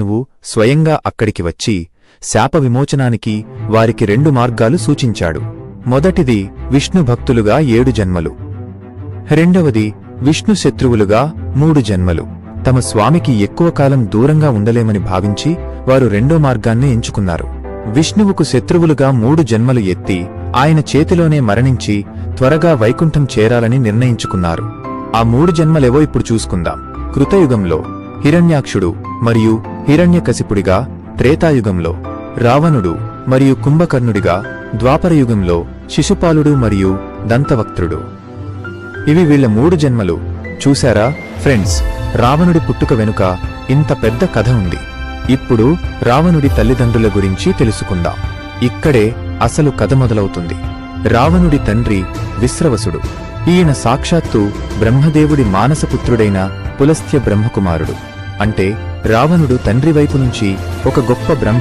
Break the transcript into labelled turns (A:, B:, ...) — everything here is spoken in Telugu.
A: మహావిష్ణువు స్వయంగా అక్కడికి వచ్చి శాప విమోచనానికి వారికి రెండు మార్గాలు సూచించాడు. మొదటిది విష్ణు భక్తులుగా ఏడు జన్మలు. రెండవది విష్ణు శత్రువులుగా మూడు జన్మలు. తమ స్వామికి ఎక్కువ కాలం దూరంగా ఉండలేమని భావించి వారు రెండో మార్గాన్ని ఎంచుకున్నారు. విష్ణువుకు శత్రువులుగా మూడు జన్మలు ఎత్తి ఆయన చేతిలోనే మరణించి త్వరగా వైకుంఠం చేరాలని నిర్ణయించుకున్నారు. ఆ మూడు జన్మలెవో ఇప్పుడు చూసుకుందాం. కృతయుగంలో హిరణ్యాక్షుడు మరియు హిరణ్యకశిపుడిగా త్రేతాయుగంలో రావణుడు మరియు కుంభకర్ణుడిగా ద్వాపరయుగంలో శిశుపాలుడు మరియు దంతవక్త్రుడు. ఇవి వీళ్ళ మూడు జన్మలు. చూశారా ఫ్రెండ్స్ రావణుడి పుట్టుక వెనుక ఇంత పెద్ద కథ ఉంది. ఇప్పుడు రావణుడి తల్లిదండ్రుల గురించి తెలుసుకుందాం. ఇక్కడే అసలు కథ మొదలవుతుంది. రావణుడి తండ్రి విశ్రవసుడు. ఈయన సాక్షాత్తు బ్రహ్మదేవుడి మానసపుత్రుడైన పులస్త్య బ్రహ్మకుమారుడు. అంటే రావణుడు తండ్రి వైపు నుంచి ఒక గొప్ప బ్రహ్మ